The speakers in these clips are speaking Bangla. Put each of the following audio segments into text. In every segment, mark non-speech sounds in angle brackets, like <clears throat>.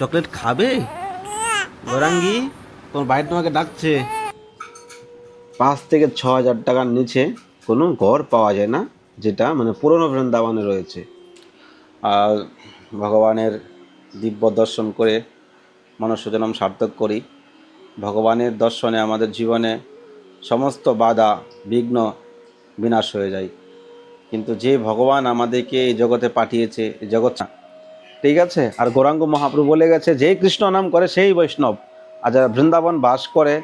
চকলেট খাবে? গৌরাঙ্গি, তোমার বাইরে তোমাকে ডাকছে। পাঁচ থেকে ছ হাজার টাকার নিচে কোনো ঘর পাওয়া যায় না, যেটা মানে পুরনো বৃন্দাবনে রয়েছে। আর ভগবানের দিব্য দর্শন করে মনুষ্য জন্ম সার্থক করি। ভগবানের দর্শনে আমাদের জীবনে সমস্ত বাধা, বিঘ্ন বিনাশ হয়ে যায়। কিন্তু যে ভগবান আমাদেরকে এই জগতে পাঠিয়েছে, এই জগৎ ঠিক আছে? আর গৌরাঙ্গ মহাপ্রভু বলে গেছে, যে কৃষ্ণ নাম করে সেই বৈষ্ণব। আর যারা বৃন্দাবন বাস করে,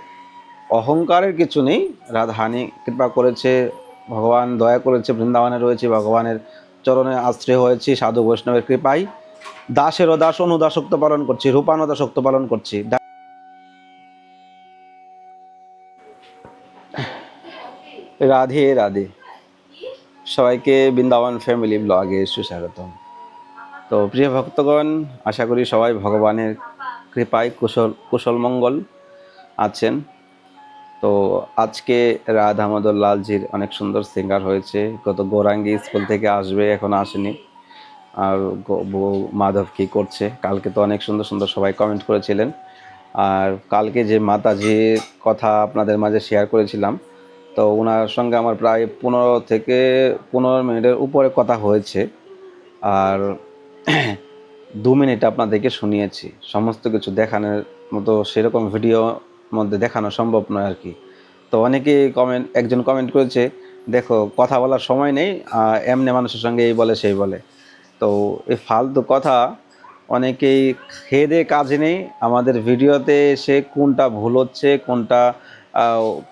অহংকারের কিছু নেই। রাধাহানি কৃপা করেছে, ভগবান দয়া করেছে, বৃন্দাবনে রয়েছে, ভগবানের চরণে আশ্রয় হয়েছি, সাধু বৈষ্ণবের কৃপায়। দাসেরও দাস, অনুদাসক্ত পালন করছি, রূপানুদাসক্ত পালন করছি। রাধে রাধে। সবাইকে বৃন্দাবন ফ্যামিলি ব্লগে সুস্বাগতম। তো প্রিয় ভক্তগণ, আশা করি সবাই ভগবানের কৃপায় কুশল কুশল মঙ্গল আছেন। তো আজকে রাধা দামোদর লালজির অনেক সুন্দর সিঙ্গার হয়েছে। গত গৌরাঙ্গি স্কুল থেকে আসবে, এখন আসেনি। আর মাধব কী করছে? কালকে তো অনেক সুন্দর সুন্দর সবাই কমেন্ট করেছিলেন। আর কালকে যে মাতাজির কথা আপনাদের মাঝে শেয়ার করেছিলাম, তো ওনার সঙ্গে আমার প্রায় পনেরো থেকে পনেরো মিনিটের উপরে কথা হয়েছে। আর দু মিনিট আপনাদেরকে শুনিয়েছি। সমস্ত কিছু দেখানোর মতো সেরকম ভিডিও মধ্যে দেখানো সম্ভব নয় আর কি। তো অনেকেই কমেন্ট একজন কমেন্ট করেছে, দেখো, কথা বলার সময় নেই এমনি মানুষের সঙ্গে এই বলে, সেই বলে। তো এই ফালতু কথা অনেকেই খেয়ে দিয়ে কাজে নেই। আমাদের ভিডিওতে সে কোনটা ভুল হচ্ছে, কোনটা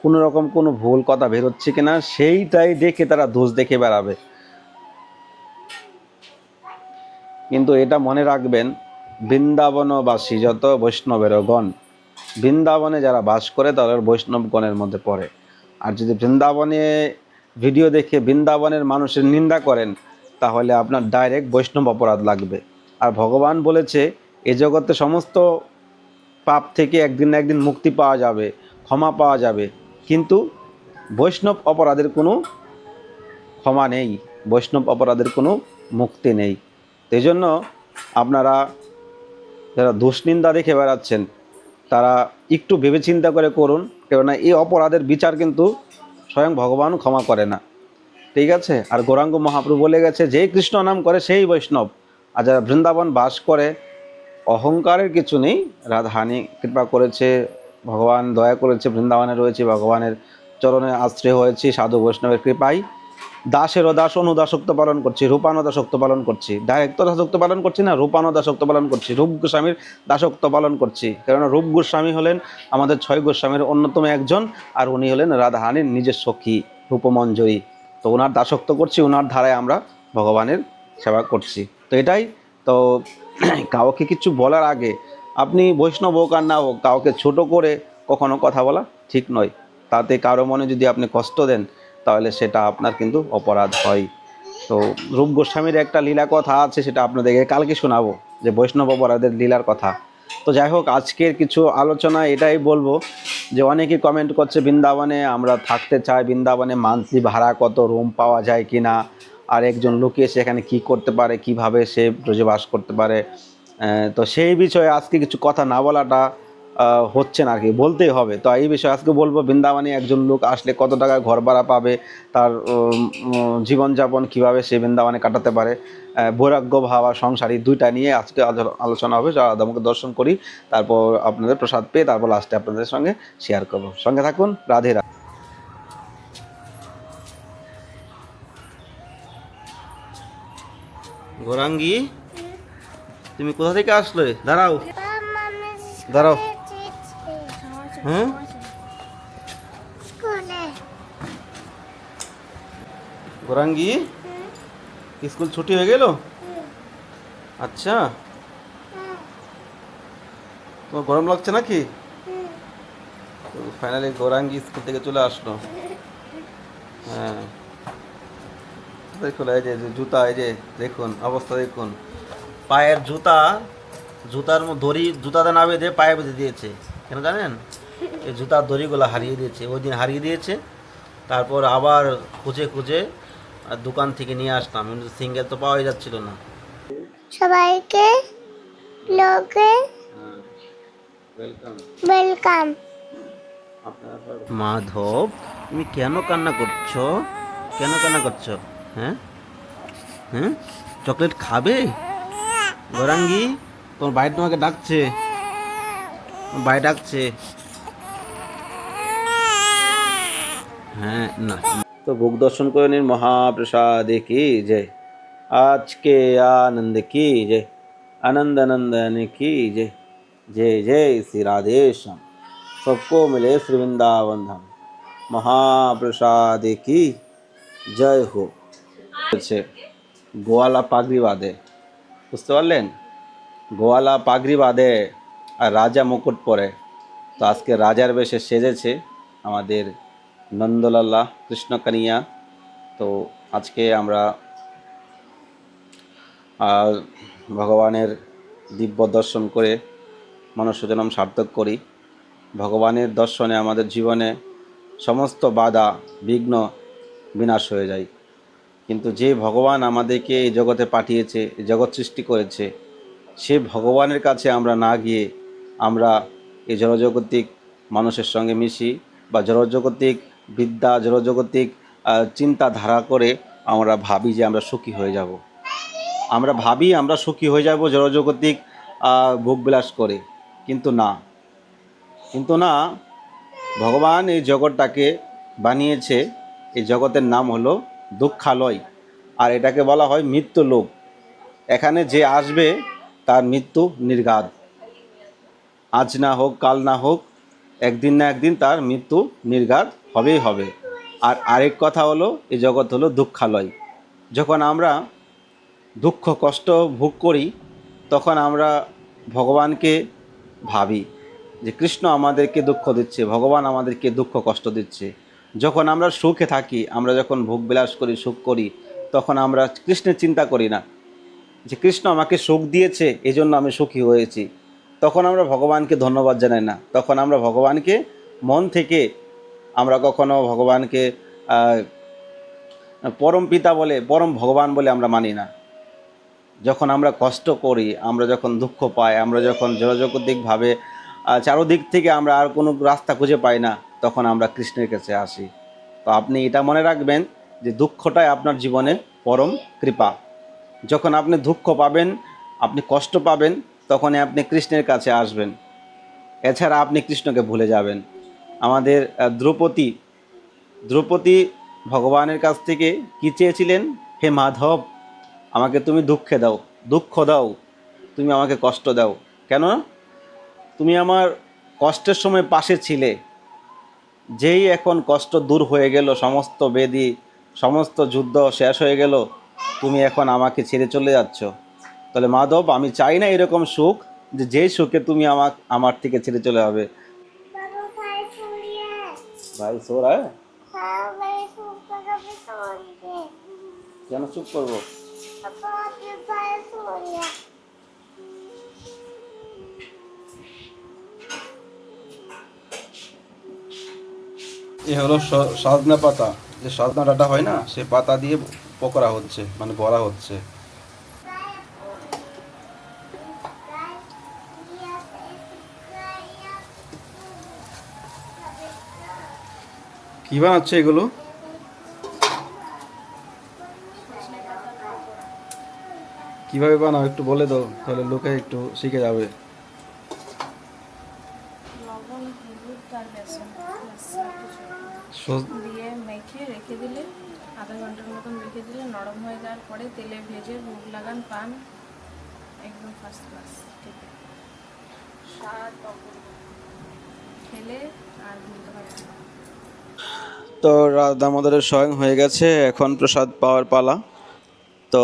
কোনো রকম কোনো ভুল কথা বেরোচ্ছে কিনা, সেইটাই দেখে তারা দোষ দেখে বেড়াবে। কিন্তু এটা মনে রাখবেন, বৃন্দাবনবাসী যত বৈষ্ণবের গণ, বৃন্দাবনে যারা বাস করে তারা বৈষ্ণবগণের মধ্যে পড়ে। আর যদি বৃন্দাবনে ভিডিও দেখে বৃন্দাবনের মানুষের নিন্দা করেন, তাহলে আপনার ডাইরেক্ট বৈষ্ণব অপরাধ লাগবে। আর ভগবান বলেছে, এ জগতে সমস্ত পাপ থেকে একদিন না একদিন মুক্তি পাওয়া যাবে, ক্ষমা পাওয়া যাবে। কিন্তু বৈষ্ণব অপরাধের কোনো ক্ষমা নেই, বৈষ্ণব অপরাধের কোনো মুক্তি নেই। এই জন্য আপনারা যারা দুশ্চিন্তা দেখে বেড়াচ্ছেন, তারা একটু ভেবে চিন্তা করে করুন, কেননা এই অপরাধের বিচার কিন্তু স্বয়ং ভগবান ক্ষমা করে না। ঠিক আছে? আর গৌরাঙ্গ মহাপ্রভু বলে গেছে, যেই কৃষ্ণ নাম করে, সেই বৈষ্ণব। আর যারা বৃন্দাবন বাস করে, অহংকারের কিছু নেই। রাধাহানি কৃপা করেছে, ভগবান দয়া করেছে, বৃন্দাবনে রয়েছে, ভগবানের চরণে আশ্রয় হয়েছি, সাধু বৈষ্ণবের কৃপায়। দাসেরও দাস অনুদাসক্ত পালন করছি রূপানুদাসক্ত পালন করছি। ডাইরেক্ট দাসক্ত পালন করছি না রূপানুদাসক্ত পালন করছি। রূপ গোস্বামীর দাসক্ত পালন করছি। কেননা রূপ গোস্বামী হলেন আমাদের ছয় গোস্বামীর অন্যতম একজন, আর উনি হলেন রাধাহানির নিজের সখী রূপমঞ্জয়ী তো ওনার দাসক্ত করছি ওনার ধারায় আমরা ভগবানের সেবা করছি। তো এটাই, তো <clears throat> কাউকে কিছু বলার আগে, আপনি বৈষ্ণব হোক আর না হোক, কাউকে ছোটো করে কখনো কথা বলা ঠিক নয়। তাতে কারও মনে যদি আপনি কষ্ট দেন তাহলে সেটা আপনার কিন্তু অপরাধ হয়। তো রূপ গোস্বামীর একটা লীলা কথা আছে, সেটা আপনাদেরকে কালকে শোনাবো, যে বৈষ্ণব অপরাধের লীলার কথা। তো যাই হোক, আজকের কিছু আলোচনা এটাই বলব, যে অনেকেই কমেন্ট করছে, বৃন্দাবনে আমরা থাকতে চাই, বৃন্দাবনে মান্থলি ভাড়া কত, রুম পাওয়া যায় কি না আর একজন লোকে সেখানে কি করতে পারে, কীভাবে সে রোজে বাস করতে পারে। তো সেই বিষয়ে আজকে কিছু কথা না বলাটা আহ, হচ্ছে না আর কি বলতেই হবে। তো এই বিষয়ে আজকে বলব বৃন্দাবনে একজন লোক আসলে কত টাকা ঘর ভাড়া পাবে তার জীবনযাপন কীভাবে সে বৃন্দাবনে কাটাতে পারে বৈরাগ্য ভাব আর সংসারী দুইটা নিয়ে আজকে আলো- আলোচনা হবে। যারা আমাকে দর্শন করি তারপর আপনাদের প্রসাদ পেয়ে তারপর লাস্টে আপনাদের সঙ্গে শেয়ার করব। সঙ্গে থাকুন রাধে রাধে। গৌরাঙ্গি তুমি কোথা থেকে আসলে? দাঁড়াও। দাঁড়াও। হ্যাঁ? গৌরাঙ্গি স্কুল ছুটি হয়ে গেল? আচ্ছা। তোমার গরম লাগছে নাকি? ফাইনালি গৌরাঙ্গি স্কুল থেকে চলে আসলো। হ্যাঁ। দেখুন এই যে জুতা এই যে দেখুন অবস্থা দেখুন। পায়ের জুতা জুতার দড়ি জুতাতে না বেঁধে পায়ে বেঁধে দিয়েছে। কেন জানেন? এই জুতার দড়িগুলো হারিয়ে দিয়েছে। ওই দিন হারিয়ে দিয়েছে। তারপর আবার খুঁজে খুঁজে আর দোকান থেকে নিয়ে আসলাম। কিন্তু সিঙ্গেল তো পাওয়াই যাচ্ছিল না। সবাইকে লোকে ওয়েলকাম ওয়েলকাম মাধব তুমি কেন কান্না করছ? কেন কান্না করছ? হ্যাঁ? হ্যাঁ? চকলেট খাবে? গরাঙ্গি তোমার বাইরে তোমাকে ডাকছে। বাইরে ডাকছে। হ্যাঁ না তো ভোগ দর্শন করে নিন মহাপ্রসাদে কি जय आज के आनंद की जय आनंद नंदन की जय जय जय श्री राधेश्याम सबको मिले श्री वृंदावन धाम মহাপ্রসাদে কি জয় হো হচ্ছে গোয়ালা পাগড়ি বাঁধে বুঝতে পারলেন গোয়ালা পাগড়ি বাঁধে আর রাজা মুকুট পরে তো আজকে রাজার বেশে সেজেছে আমাদের নন্দলাল্লা কৃষ্ণকানিয়া। তো আজকে আমরা ভগবানের দিব্য দর্শন করে মনুষ্যজনম সার্থক করি। ভগবানের দর্শনে আমাদের জীবনে সমস্ত বাধা, বিঘ্ন বিনাশ হয়ে যায়। কিন্তু যে ভগবান আমাদেরকে এই জগতে পাঠিয়েছে জগৎ সৃষ্টি করেছে, সে ভগবানের কাছে আমরা না গিয়ে আমরা এই জড়জগতিক মানুষের সঙ্গে মিশি বা জড়জগতিক বিদ্যা, জড়জগতিক চিন্তাধারা করে আমরা ভাবি যে আমরা সুখী হয়ে যাব। আমরা ভাবি আমরা সুখী হয়ে যাব জড়জগতিক ভোগবিলাস করে। কিন্তু না। কিন্তু না, ভগবান এই জগৎটাকে বানিয়েছে। এই জগতের নাম হলো দুঃখালয়। আর এটাকে বলা হয় মৃত্যু লোক এখানে যে আসবে, তার মৃত্যু নির্ঘাত। আজ না হোক, কাল না হোক, একদিন না একদিন তার মৃত্যু নির্ঘাত হবেই হবে। আর আরেক কথা হলো, এ জগৎ হলো দুঃখালয়। যখন আমরা দুঃখ, কষ্ট ভোগ করি, তখন আমরা ভগবানকে ভাবি যে কৃষ্ণ আমাদেরকে দুঃখ দিচ্ছে, ভগবান আমাদেরকে দুঃখ, কষ্ট দিচ্ছে। যখন আমরা সুখে থাকি, আমরা যখন ভোগ বিলাস করি, সুখ করি, তখন আমরা কৃষ্ণের চিন্তা করি না যে কৃষ্ণ আমাকে সুখ দিয়েছে এই জন্য আমি সুখী হয়েছি। তখন আমরা ভগবানকে ধন্যবাদ জানাই না। তখন আমরা ভগবানকে মন থেকে আমরা কখনো ভগবানকে পরম পিতা বলে পরম ভগবান বলে আমরা মানি না। যখন আমরা কষ্ট করি আমরা যখন দুঃখ পাই আমরা যখন জলজগতিকভাবে আহ, চারোদিক থেকে আমরা আর কোনো রাস্তা খুঁজে পাই না তখন আমরা কৃষ্ণের কাছে আসি। তো আপনি এটা মনে রাখবেন যে দুঃখটাই আপনার জীবনে পরম কৃপা। যখন আপনি দুঃখ পাবেন আপনি কষ্ট পাবেন তখনই আপনি কৃষ্ণের কাছে আসবেন। এছাড়া আপনি কৃষ্ণকে ভুলে যাবেন। আমাদের দ্রৌপদী দ্রৌপদী ভগবানের কাছ থেকে কী চেয়েছিলেন? হে মাধব, আমাকে তুমি দুঃখে দাও, দুঃখ দাও, তুমি আমাকে কষ্ট দাও। কেন? তুমি আমার কষ্টের সময় পাশে ছিলে। যেই এখন কষ্ট দূর হয়ে গেল, সমস্ত বেদি, সমস্ত যুদ্ধ শেষ হয়ে গেল, তুমি এখন আমাকে ছেড়ে চলে যাচ্ছ। তাহলে মাধব, আমি চাই না এরকম সুখ, যে যেই সুখে তুমি আমার আমার থেকে ছেড়ে চলে ফুলিয়ে হ্যাঁ? খুব টাকা ফুলিয়ে কেন চুপ করব? এ হলো স- সজনা পাতা। যে সজনা ডাটা হয় না সে পাতা দিয়ে পকোড়া হচ্ছে মানে বড়া হচ্ছে। কি বানাচ্ছে এগুলো? কীভাবে বানাও একটু বলে দাও তাহলে লোকে একটু শিখে যাবে। দিয়ে মেখে রেখে দিলে আধা ঘণ্টার মতন রেখে দিলে নরম হয়ে যাওয়ার পরে তেলে ভেজে ভোগ লাগান পান একদম ফার্স্ট ক্লাস ঠিক খেলে আর ভুলতে পারবে না। তো রাত দামোদরের স্বয়ং হয়ে গেছে, এখন প্রসাদ পাওয়ার পালা। তো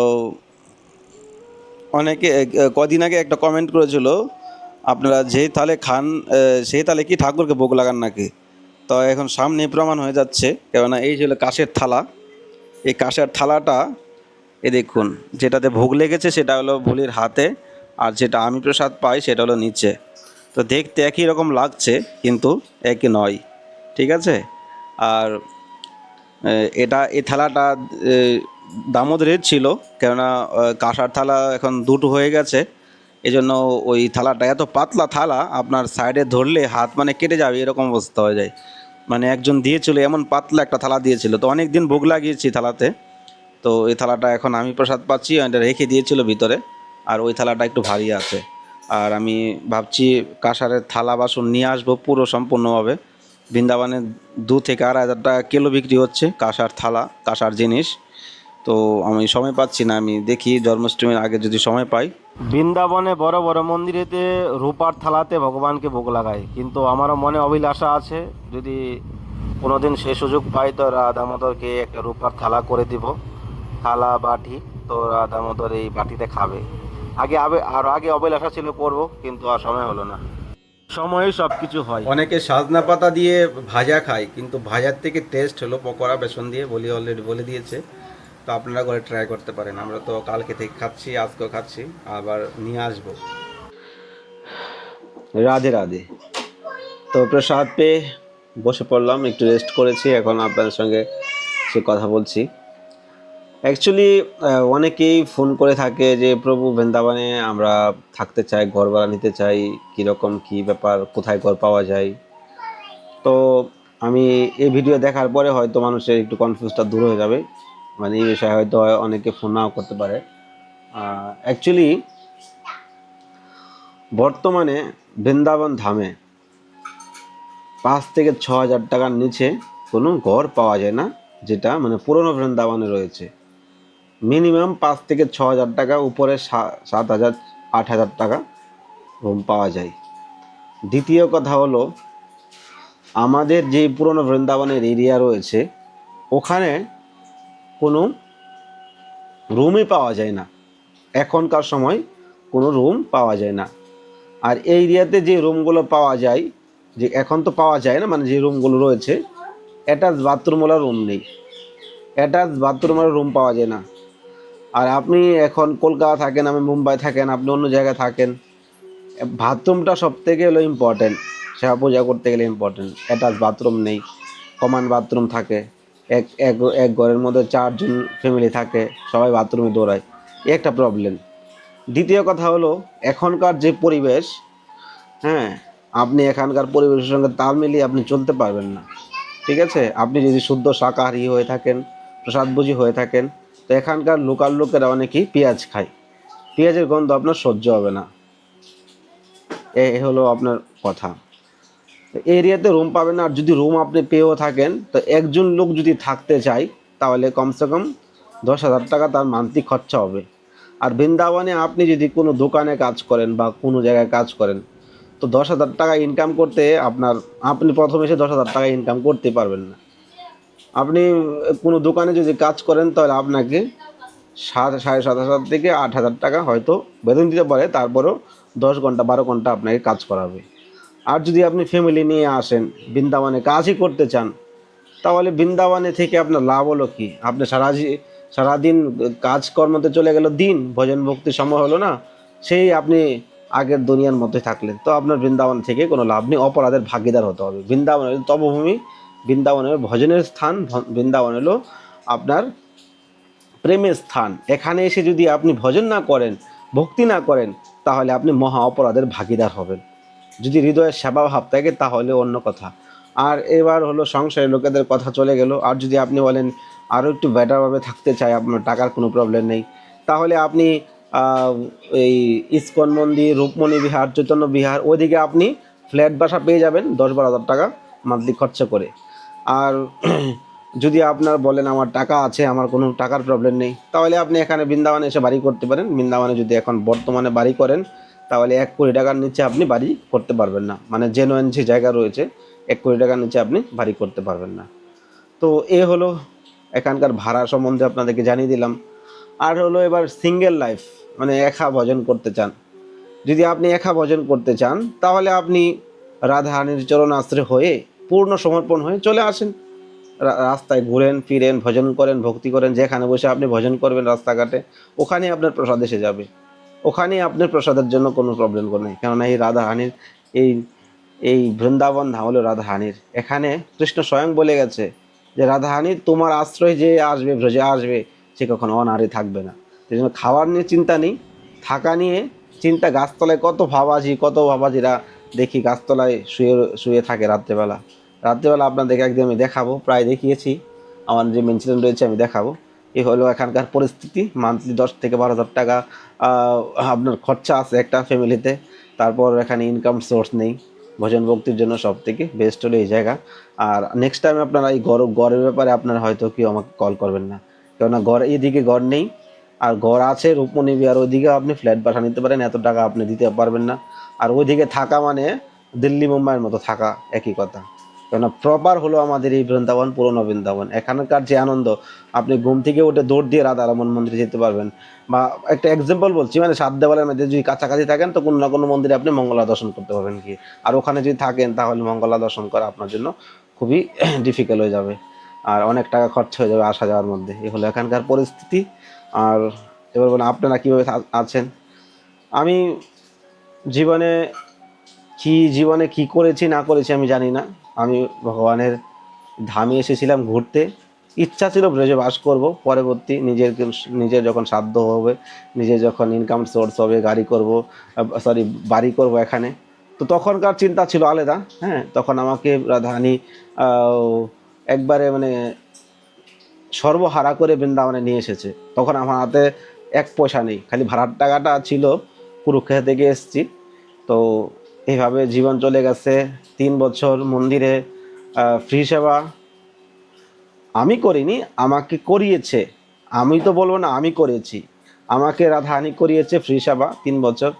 অনেকে কদিন আগে একটা কমেন্ট করেছিল, আপনারা যেই তালে খান সেই তালে কি ঠাকুরকে ভোগ লাগান নাকি? তো এখন সামনে প্রমাণ হয়ে যাচ্ছে, কেননা এই ছিল কাশের থালা। এই কাশের থালাটা, এ দেখুন, যেটাতে ভোগ লেগেছে সেটা হলো ভুলির হাতে, আর যেটা আমি প্রসাদ পাই সেটা হলো নিচে। তো দেখতে একই রকম লাগছে, কিন্তু একই নয়। ঠিক আছে? আর এটা এই থালাটা এ, দামোদরের ছিল কেননা কাঁসার থালা এখন দুটো হয়ে গেছে। এই জন্য ওই থালাটা এত পাতলা থালা আপনার সাইডে ধরলে হাত মানে কেটে যাবে এরকম অবস্থা হয়ে যায়। মানে একজন দিয়েছিল এমন পাতলা একটা থালা দিয়েছিল। তো অনেক দিন ভোগ লাগিয়েছি থালাতে। তো এই থালাটা এখন আমি প্রসাদ পাচ্ছি এটা রেখে দিয়েছিল ভিতরে। আর ওই থালাটা একটু ভারী আছে। আর আমি ভাবছি কাঁসারের থালা বাসন নিয়ে আসব পুরো সম্পূর্ণভাবে। বৃন্দাবনে দু থেকে আড়াই হাজার টাকা কিলো বিক্রি হচ্ছে কাঁসার থালা, কাঁসার জিনিস। তো আমি সময় পাচ্ছি না, আমি দেখি জন্মাষ্টমীর আগে যদি সময় পাই। বৃন্দাবনে বড় বড় মন্দিরেতে রূপার থালাতে ভগবানকে ভোগ লাগায় কিন্তু আমারও মনে অভিলাষা আছে, যদি কোনোদিন সে সুযোগ পাই তো রাধামোদরকে একটা রূপার থালা করে দিব। থালা, বাটি, তো রাধামোদর এই বাটিতে খাবে। আগে আবে আর আগে অভিলাষা ছিল করব, কিন্তু আর সময় হলো না। সময়ে সব কিছু হয়। অনেকে সাজনা পাতা দিয়ে ভাজা খায় কিন্তু ভাজার থেকে টেস্ট হলো পকোড়া বেসন দিয়ে বলি অলরেডি বলে দিয়েছে। তো আপনারা করে ট্রাই করতে পারেন। আমরা তো কালকে থেকে খাচ্ছি আজকেও খাচ্ছি আবার নিয়ে আসব। রাধে রাধে। তো প্রসাদ পেয়ে বসে পড়লাম একটু রেস্ট করেছি এখন আপনাদের সঙ্গে সে কথা বলছি। অ্যাকচুয়ালি অনেকেই ফোন করে থাকে যে, প্রভু, বৃন্দাবনে আমরা থাকতে চাই ঘর ভাড়া নিতে চাই, কীরকম, কী ব্যাপার, কোথায় ঘর পাওয়া যায়? তো আমি এই ভিডিও দেখার পরে হয়তো মানুষের একটু কনফিউজটা দূর হয়ে যাবে। মানে এই বিষয়ে হয়তো অনেকে ফোন নাও করতে পারে। অ্যাকচুয়ালি বর্তমানে বৃন্দাবন ধামে পাঁচ থেকে ছ হাজার টাকার নিচে কোনো ঘর পাওয়া যায় না, যেটা মানে পুরনো বৃন্দাবনে রয়েছে। মিনিমাম পাঁচ থেকে ছ হাজার টাকা, উপরে সাত হাজার, আট হাজার টাকা রুম পাওয়া যায়। দ্বিতীয় কথা হলো, আমাদের যে পুরনো বৃন্দাবনের এরিয়া রয়েছে, ওখানে কোনো রুমই পাওয়া যায় না। এখনকার সময় কোনো রুম পাওয়া যায় না। আর এই এরিয়াতে যে রুমগুলো পাওয়া যায়, যে এখন তো পাওয়া যায় না মানে যে রুমগুলো রয়েছে অ্যাটাচ বাথরুমওয়ালা রুম নেই। অ্যাটাচ বাথরুমের রুম পাওয়া যায় না। আর আপনি এখন কলকাতা থাকেন আমি মুম্বাই থাকেন, আপনি অন্য জায়গায় থাকেন, বাথরুমটা সব থেকে হলো ইম্পর্টেন্ট সেবা পূজা করতে গেলে ইম্পর্টেন্ট অ্যাটাচ বাথরুম নেই কমান বাথরুম থাকে, এক এক এক ঘরের মধ্যে চারজন ফ্যামিলি থাকে, সবাই বাথরুমে দৌড়ায়। একটা প্রবলেম দ্বিতীয় কথা হলো, এখনকার যে পরিবেশ হ্যাঁ আপনি এখানকার পরিবেশের সঙ্গে তাল মিলিয়ে আপনি চলতে পারবেন না। ঠিক আছে? আপনি যদি শুদ্ধ শাকাহারী হয়ে থাকেন প্রসাদভোজী হয়ে থাকেন তো এখানকার লোকাল লোকেরা অনেকেই পেঁয়াজ খায়। পেঁয়াজের গন্ধ আপনার সহ্য হবে না। এ হলো আপনার কথা। এরিয়াতে রুম পাবেন না, আর যদি রুম আপনি পেয়েও থাকেন, তো একজন লোক যদি থাকতে চায়, তাহলে কমসে কম দশ হাজার টাকা তার মান্থলি খরচা হবে। আর বৃন্দাবনে আপনি যদি কোনো দোকানে কাজ করেন বা কোনো জায়গায় কাজ করেন, তো দশ হাজার টাকা ইনকাম করতে আপনার, আপনি প্রথমে এসে দশ হাজার টাকা ইনকাম করতে পারবেন না। আপনি কোনো দোকানে যদি কাজ করেন তাহলে আপনাকে সাত, সাড়ে সাত হাজার থেকে আট হাজার টাকা হয়তো বেতন দিতে পারে, তারপরেও দশ ঘণ্টা, বারো ঘণ্টা আপনাকে কাজ করাবে। আর যদি আপনি ফ্যামিলি নিয়ে আসেন, বৃন্দাবনে কাজই করতে চান, তাহলে বৃন্দাবনে থেকে আপনার লাভ হলো কি? আপনি সারা সারাদিন কাজকর্মতে চলে গেল, দিন ভজন ভক্তি সময় হলো না, সেই আপনি আগের দুনিয়ার মধ্যে থাকলেন, তো আপনার বৃন্দাবন থেকে কোনো লাভ নেই, অপরাধের ভাগিদার হতে হবে। বৃন্দাবনের ভজনের স্থান বৃন্দাবন হলো আপনার প্রেমের স্থান। এখানে এসে যদি আপনি ভজন না করেন, ভক্তি না করেন, তাহলে আপনি মহা অপরাধের ভাগিদার হবেন। যদি হৃদয়ের সেবা ভাব থাকে, তাহলে অন্য কথা। আর এবার হলো সংসারের লোকেদের কথা চলে গেল। আর যদি আপনি বলেন আরও একটু বেটারভাবে থাকতে চাই, আপনার টাকার কোনো প্রবলেম নেই। তাহলে আপনি এই ইস্কন মন্দির, রূপমণি বিহার, চৈতন্য বিহার, ওইদিকে আপনি ফ্ল্যাট বাসা পেয়ে যাবেন দশ বারো হাজার টাকা মান্থলি খরচা করে। আর <clears throat> যদি আপনার বলেন আমার টাকা আছে, আমার কোনো টাকার প্রবলেম নেই, তাহলে আপনি এখানে বৃন্দাবনে এসে বাড়ি করতে পারেন। বৃন্দাবনে যদি এখন বর্তমানে বাড়ি করেন, তাহলে এক কোটি টাকার নিচে আপনি বাড়ি করতে পারবেন না। মানে জেনুয়েন যে জায়গা রয়েছে, এক কোটি টাকার নিচে আপনি বাড়ি করতে পারবেন না। তো এ হলো এখানকার ভাড়া সম্বন্ধে আপনাদেরকে জানিয়ে দিলাম। আর হলো এবার সিঙ্গেল লাইফ মানে একা ভজন করতে চান। যদি আপনি একা ভজন করতে চান, তাহলে আপনি রাধারানীর চরণ আশ্রয় হয়ে পূর্ণ সমর্পণ হয়ে চলে আসেন। রাস্তায় ঘুরেন, ফিরেন, ভজন করেন, ভক্তি করেন, যেখানে বসে আপনি ভজন করবেন রাস্তাঘাটে ওখানে আপনার প্রসাদ এসে যাবে। ওখানে আপনার প্রসাদের জন্য কোনো প্রবলেম নেই। কেননা এই রাধাহানির, এই এই বৃন্দাবন ধাম হলো রাধারানীর এখানে কৃষ্ণ স্বয়ং বলে গেছে যে রাধারানী তোমার আশ্রয় যে আসবে, ব্রজে আসবে, সে কখনো অনারী থাকবে না। সেই জন্য খাওয়ার নিয়ে চিন্তা নেই, থাকা নিয়ে চিন্তা, গাছতলায় কত ভাবাজি, কত ভাবাজিরা দেখি গাছতলায় শুয়ে শুয়ে থাকে রাত্রেবেলা। রাত্রেবেলা আপনাদেরকে একদিন আমি দেখাবো, প্রায় দেখিয়েছি। আমার যে মেনশন রয়েছে আমি দেখাবো। এ হলো এখানকার পরিস্থিতি মান্থলি দশ থেকে বারো হাজার টাকা আপনার খরচা আছে একটা ফ্যামিলিতে। তারপর এখানে ইনকাম সোর্স নেই। ভজন ভক্তির জন্য সব থেকে বেস্ট হলো এই জায়গা। আর নেক্সট টাইম আপনারা এই গড় গড়ের ব্যাপারে আপনারা হয়তো কেউ আমাকে কল করবেন না। কেননা গড় এইদিকে গড় নেই। আর ঘর আছে, রূপমণি বিহার ওইদিকে আপনি ফ্ল্যাট বাসা নিতে পারেন, এত টাকা আপনি দিতে পারবেন না। আর ওইদিকে থাকা মানে দিল্লি মুম্বাইয়ের মতো থাকা, একই কথা। কেননা প্রপার হলো আমাদের এই বৃন্দাবন, পুরনো বৃন্দাবন। এখানকার যে আনন্দ, আপনি ঘুম থেকে উঠে দৌড় দিয়ে রাধা রমন মন্দিরে যেতে পারবেন। বা একটা এক্সাম্পল বলছি মানে সাত দেওয়ালের মধ্যে যদি কাছাকাছি থাকেন, তো কোনো না কোনো মন্দিরে আপনি মঙ্গলা দর্শন করতে পারবেন কি আর ওখানে যদি থাকেন, তাহলে মঙ্গলা দর্শন করা আপনার জন্য খুবই <coughs> ডিফিকাল্ট হয়ে যাবে। আর অনেক টাকা খরচ হয়ে যাবে আসা যাওয়ার মধ্যে। এই হলো এখানকার পরিস্থিতি। আর এবার বলেন আপনারা কীভাবে আছেন? আমি জীবনে কি জীবনে কি করেছি না করেছি আমি জানি না। আমি ভগবানের ধামে এসেছিলাম ঘুরতে। ইচ্ছা ছিল ব্রজে বাস করব পরবর্তী নিজের নিজের যখন সাধ্য হবে নিজের যখন ইনকাম সোর্স হবে গাড়ি করব সরি বাড়ি করব এখানে। তো তখনকার চিন্তা ছিল আলাদা হ্যাঁ? তখন আমাকে রাধারানী আহ, একবারে মানে সর্বহারা করে বৃন্দাবনে নিয়ে এসেছে। তখন আমার হাতে এক পয়সা নেই, খালি ভাড়ার টাকাটা ছিল, কুরুক্ষেত্র থেকে এসেছি। তো এইভাবে জীবন চলে গেছে। তিন বছর মন্দিরে ফ্রি সেবা। আমি করিনি, আমাকে করিয়েছে। আমি তো বলব না, আমি করেছি। আমাকে রাধাহানি করিয়েছে ফ্রি সেবা তিন বছর।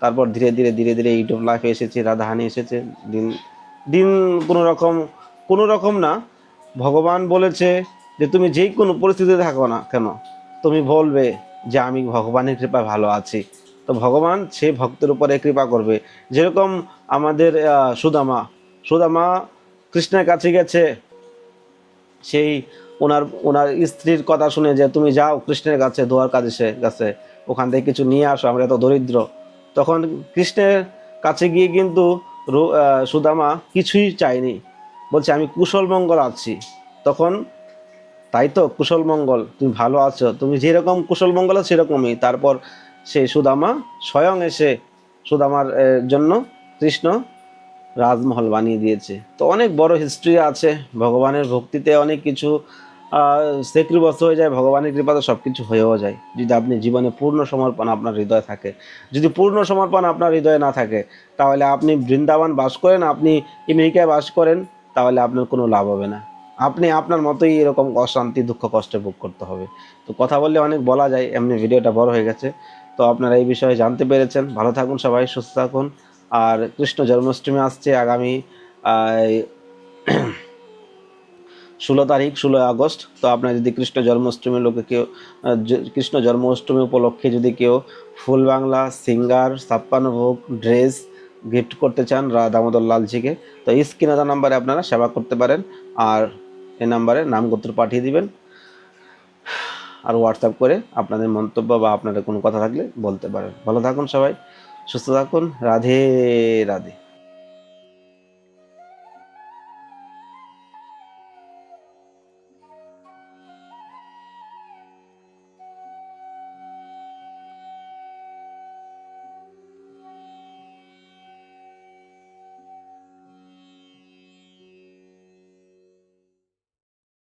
তারপর ধীরে ধীরে ধীরে ধীরে ইউটিউব লাইফে এসেছে, রাধাহানি এসেছে। দিন দিন কোনো রকম কোনো রকম না। ভগবান বলেছে যে তুমি যেই কোনো পরিস্থিতিতে থাকো না কেন, তুমি বলবে যে আমি ভগবানের কৃপায় ভালো আছি। তো ভগবান সে ভক্তের উপরে কৃপা করবে। যেরকম আমাদের সুদামা সুদামা কৃষ্ণের কাছে গেছে, সেই ওনার ওনার স্ত্রীর কথা শুনে যে তুমি যাও কৃষ্ণের কাছে দোয়ার কাছে সে গেছে ওখান থেকে কিছু নিয়ে আসো, আমরা এত দরিদ্র। তখন কৃষ্ণের কাছে গিয়ে কিন্তু সুদামা কিছুই চায়নি। বলছে, আমি কুশল মঙ্গল আছি। তখন তাই তো? কুশল মঙ্গল, তুমি ভালো আছো। তুমি যেরকম কুশল মঙ্গল আছো, সেরকমই। তারপর সে সুদামা স্বয়ং এসে সুদামার জন্য কৃষ্ণ রাজমহল বানিয়ে দিয়েছে। তো অনেক বড় হিস্ট্রি আছে। ভগবানের ভক্তিতে অনেক কিছু সেক্রিবস্ত হয়ে যায়, ভগবানের কৃপাতে সব কিছু হয়েও যায়। যদি আপনি জীবনে পূর্ণ সমর্পণ আপনার হৃদয়ে থাকে। যদি পূর্ণ সমর্পণ আপনার হৃদয়ে না থাকে, তাহলে আপনি বৃন্দাবন বাস করেন, আপনি আমেরিকায় বাস করেন, তাহলে আপনার কোনো লাভ হবে না। আপনি আপনার মতোই এরকম অশান্তি, দুঃখ, কষ্টে ভোগ করতে হবে। তো কথা বললে অনেক বলা যায়, এমনি ভিডিওটা বড় হয়ে গেছে। তো আপনারা এই বিষয়ে জানতে পেরেছেন। ভালো থাকুন সবাই, সুস্থ থাকুন। আর কৃষ্ণ জন্মাষ্টমী আসছে আগামী ষোলো তারিখ, ষোলোই আগস্ট। তো আপনার যদি কৃষ্ণ জন্মাষ্টমী লোকে কেউ কৃষ্ণ জন্মাষ্টমী উপলক্ষে যদি কেউ ফুল বাংলা, সিঙ্গার, ছাপ্পান্ন ভোগ, ড্রেস গিফট করতে চান রা- দামোদর লালজিকে তো স্ক্রিনাদা নাম্বারে আপনারা সেবা করতে পারেন। আর এই নাম্বারে নাম গোত্র পাঠিয়ে দিবেন আর হোয়াটসঅ্যাপ করে আপনাদের মন্তব্য বা আপনাদের কোনো কথা থাকলে বলতে পারেন। ভালো থাকুন সবাই, সুস্থ থাকুন, রাধে রাধে।